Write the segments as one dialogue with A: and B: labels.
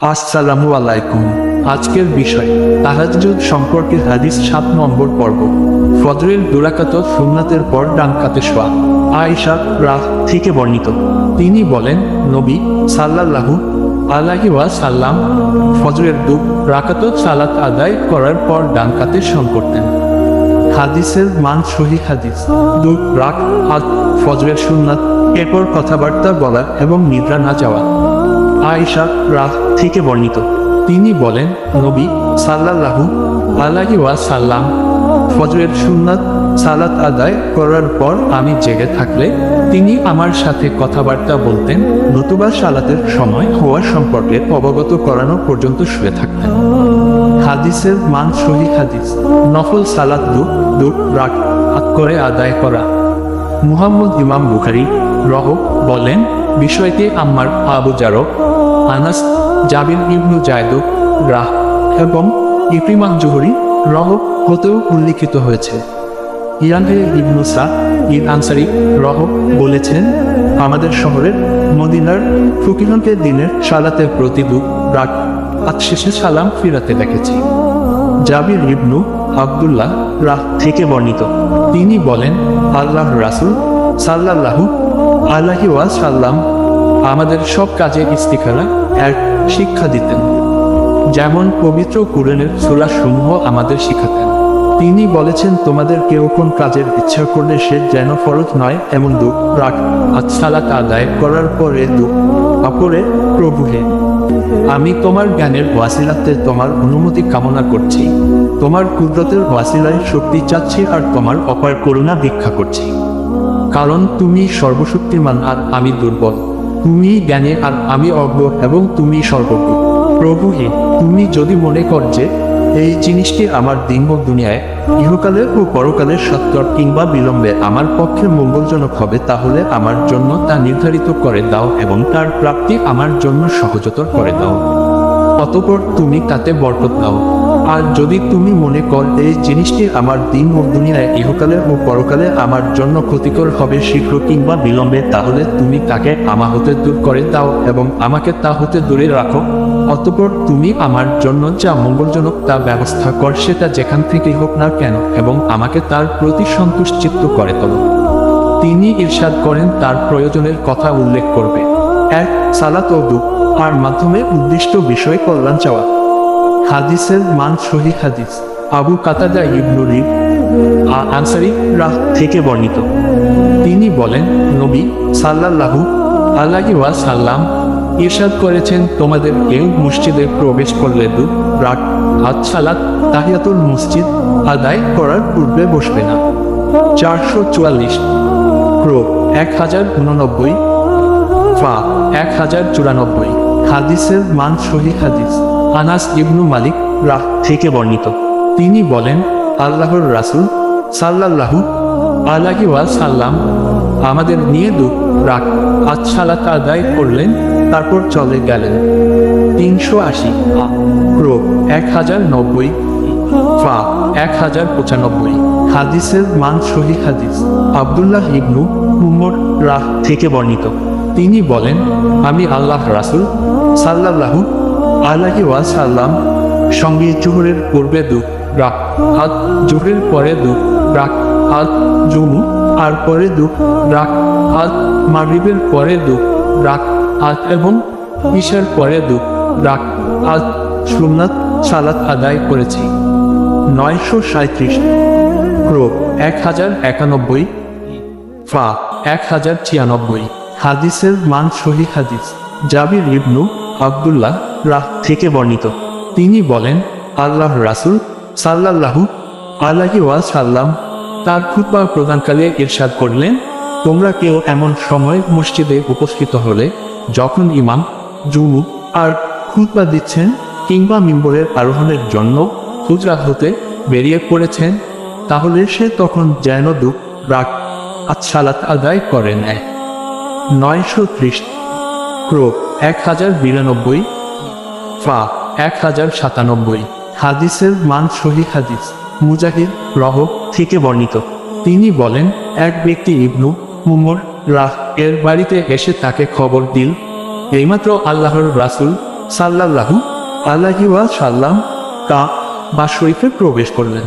A: আসসালামু আলাইকুম। আজকের বিষয়, তাহাজ্জুদ সম্পর্কে হাদিস সাত নম্বর পর্ব। ফজরের দুরাকাত সুন্নাতের পর ডানকাতে শোয়া। আয়েশা রাহ থেকে বর্ণিত। তিনি বলেন, নবী সাল্লাল্লাহু আলাহি ওয়া সাল্লাম ফজরের দু রাকাত সালাত আদায় করার পর ডানকাতে শন করতেন। হাদিসের মান সহি হাদিস। দু রাক হাত ফজরের সুন্নাত। এরপর কথাবার্তা বলা এবং নিদ্রা না যাওয়া। আয়েশা রাহ থেকে বর্ণিত। তিনি বলেন, নবী সাল্লাল্লাহু আলাহি ওয়া সাল্লাম ফজরের সুন্নাত সালাত আদায় করার পর আমি জেগে থাকলে তিনি আমার সাথে কথাবার্তা বলতেন, নতুবা সালাতের সময় হওয়া সম্পর্কে অবগত করানো পর্যন্ত শুয়ে থাকতেন। হাদিসের মান সহি হাদিস, নফল সালাত দু দু রাগ হাত করে আদায় করা। মুহাম্মদ ইমাম বুখারি রহ বলেন, বিষয়টি আমার আবু জারো আনাস, জাবির ইবনু জায়দু রাহ এবং ইকরিমান জোহরি রহ হতেও উল্লিখিত হয়েছে। ইয়ানহে ইবনু সা ইদ আনসারি রহ বলেছেন, আমাদের শহরের মদিনার ফকিরকে দিনের সালাতের প্রতি দু রাগ আজ শেষে সালাম ফিরাতে দেখেছি। জাবির ইবনু আবদুল্লাহ রাহ থেকে বর্ণিত। তিনি বলেন আল্লাহ রাসুল সাল্লাল্লাহু আল্লাহি ওয়া সাল্লাম আমাদের সব কাজে ইস্তিখারা এক শিক্ষা দিতেন। যেমন পবিত্র কুরআনের সূরা সমূহ আমাদের শিখাতেন। তিনি বলেছেন, তোমাদের কেউ কোন কাজের ইচ্ছা করলে সে যেন ফরজ নয় এমন দুঃখ রাখ। আজ সালাত আদায় করার পরে দুঃখ অপরে প্রভু হে। আমি তোমার জ্ঞানের ওয়াসিলাতে তোমার অনুমতি কামনা করছি। তোমার কুদরতের ওয়াসিলায় শক্তি চাচ্ছি আর তোমার অপার করুণা ভিক্ষা করছি। কারণ তুমি সর্বশক্তিমান আর আমি দুর্বল। তুমি জ্ঞানী, আর আমি অজ্ঞ এবং তুমি সর্বজ্ঞ। প্রভু হে, তুমি যদি মনে কর যে এই জিনিসটি আমার দিন ও দুনিয়ায় ইহকালে ও পরকালের সত্তর কিংবা বিলম্বে আমার পক্ষে মঙ্গলজনক হবে, তাহলে আমার জন্য তা নির্ধারিত করে দাও এবং তার প্রাপ্তি আমার জন্য সহজতর করে দাও। অতপর তুমি তাতে বরকত দাও। আর যদি তুমি মনে কর এই জিনিসটি আমার দিন ও দুনিয়ায় ইহকালে ও পরকালে আমার জন্য ক্ষতিকর হবে শীঘ্র কিংবা বিলম্বে, তাহলে তুমি তাকে আমা হতে দূর করে দাও এবং আমাকে তা হতে দূরে রাখো। অতপর তুমি আমার জন্য যা মঙ্গলজনক তা ব্যবস্থা কর, সেটা যেখান থেকেই হোক না কেন এবং আমাকে তার প্রতি সন্তুষ্টিত করে তোলো। তিনি ইরশাদ করেন, তার প্রয়োজনের কথা উল্লেখ করবে। এক, সালাত ও দু আর মাধ্যমে উদ্দিষ্ট বিষয়ে কল্যাণ চাওয়া। হাদিসের মান সহি হাদিস। আবু কাতাদা ইবনুরি আনসারি রাহ থেকে বর্ণিত। তিনি বলেন, নবী সাল্লাল্লাহু আল্লাহি ওয়া সাল্লাম ইরশাদ করেছেন, তোমাদের কেউ মসজিদে প্রবেশ করলে দু রাত হাত সালাত তাহিয়াতুল মসজিদ আদায় করার পূর্বে বসবে না। চারশো চুয়াল্লিশ ক্রো এক হাজার উননব্বই ফা, এক হাজার চুরানব্বই। হাদিসের মান সহি হাদিস। আনাস ইবনু মালিক রাহ থেকে বর্ণিত। তিনি বলেন আল্লাহর রাসূল সাল্লাল্লাহু আলাহি ওয়া সাল্লাম আমাদের নিয়ে দু রাখ আজ সালাত আদায় করলেন তারপর চলে গেলেন। তিনশো আশি ক্রো এক হাজার নব্বই ফা এক হাজার পঁচানব্বই। হাদিসের মান সহি হাদিস। আবদুল্লাহ ইবনু উমর রাহ থেকে বর্ণিত। তিনি বলেন আমি আল্লাহ রাসূল সাল্লাল্লাহু আলাহি ওয়াসাল্লাম সঙ্গে জোহরের পূর্বে দু রাক হাত জোহরের পরে দু রাক হাত জুমু, আর পরে দু রাক হাত মাগরিবের পরে দু রাক হাত এবং ঈশার পরে দু রাক হাত সুন্নাত সালাত আদায় করেছি। নয়শো সাঁত্রিশ ক্রো এক হাজার একানব্বই, ফা, এক হাজার ছিয়ানব্বই। হাদিসের মান সহি হাদিস। জাবির ইবনু আবদুল্লাহ রাহ থেকে বর্ণিত। তিনি বলেন, আল্লাহ রাসূল সাল্লাল্লাহু আলাহি ওয়া সাল্লাম তার খুতবা প্রদানকালে ইরশাদ করলেন, তোমরা কেউ এমন সময় মসজিদে উপস্থিত হলে যখন ইমাম জুমু আর খুতবা দিচ্ছেন কিংবা মিম্বরের আরোহণের জন্য হুজরা হতে বেরিয়ে পড়েছেন, তাহলে সে তখন যেন দুঃখ, রাগ, আচ্ছালাত আদায় করে নেয়। নয়শো ত্রিশ ক্রো এক হাজার বিরানব্বই ফা এক হাজার সাতানব্বই। হাদিসের মান সহি হাদিস, মুজাহিদ রহ থেকে বর্ণিত। তিনি বলেন, এক ব্যক্তি ইবনু মুমর রাহ এর বাড়িতে এসে তাকে খবর দিল, এইমাত্র আল্লাহর রাসূল সাল্লাল্লাহু আলাহি ওয়া সাল্লাম কা বা শরীফে প্রবেশ করলেন।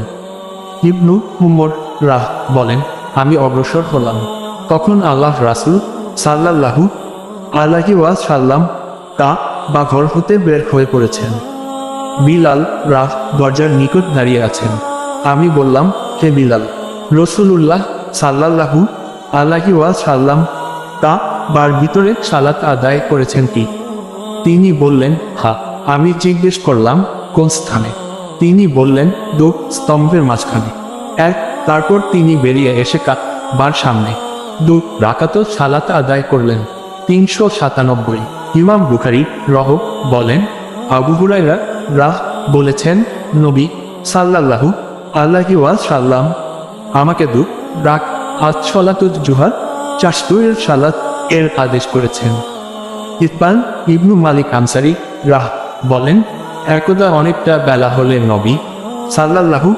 A: ইবনু উমর রাহ বলেন, আমি অগ্রসর হলাম। তখন আল্লাহ রাসুল সাল্লাল্লাহু আলাহি ওয়া সাল্লাম কা বা ঘর হতে বের হয়ে পড়েছেন। বিলাল রাহ দরজার নিকট দাঁড়িয়ে আছেন। আমি বললাম, হে বিলাল, রসুলুল্লাহ সাল্লাল্লাহু আলাহি ওয়া সাল্লাম তা বার ভিতরে সালাত আদায় করেছেন কি? তিনি বললেন, হা, আমি জিজ্ঞেস করলাম, কোন স্থানে? তিনি বললেন দু স্তম্ভের মাঝখানে। এক, তারপর তিনি বেরিয়ে এসে বার সামনে। দু রাকাত সালাত আদায় করলেন, তিনশো সাতানব্বই। ইমাম বুখারি রহ বলেন, আবু হুরাইরা রাহ বলেছেন, নবী সাল্লাল্লাহু আল্লাহি সাল্লাম আমাকে দু রাক আজ সলাতুল জুহার সালাত এর আদেশ করেছেন। ইকবাল ইবনু মালিক আনসারি রাহ বলেন, একদা অনেকটা বেলা হলে নবী সাল্লাল্লাহু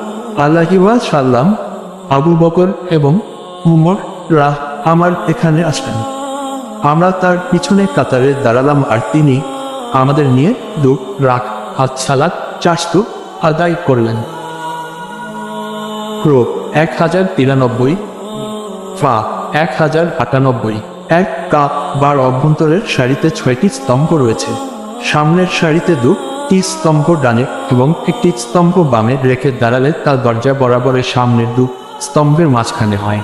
A: আল্লাহি সাল্লাম আবু বকর এবং উমর রাহ আমার এখানে আসলেন। আমরা তার পিছনে কাতারে দাঁড়ালাম আর তিনি আমাদের নিয়ে দু রাখ হাত সালাত চারশো আদায় করলেন। ক্রো, এক হাজার তিরানব্বই, ফা, এক হাজার আটানব্বই। এক কাপ বার অভ্যন্তরের সারিতে ছয়টি স্তম্ভ রয়েছে। সামনের সারিতে দুটি স্তম্ভ ডানে এবং একটি স্তম্ভ বামে রেখে দাঁড়ালে তার দরজা বরাবরের সামনের দু স্তম্ভের মাঝখানে হয়।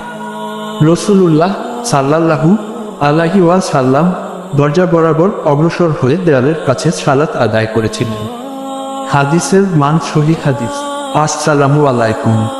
A: রসুলুল্লাহ সাল্লাল্লাহু আলাহি ওয়া সাল্লাম দরজা বরাবর অগ্রসর হয়ে দেয়ালের কাছে সালাত আদায় করেছিলেন। হাদিসের মান সহি হাদিস। আসসালামু আলাইকুম।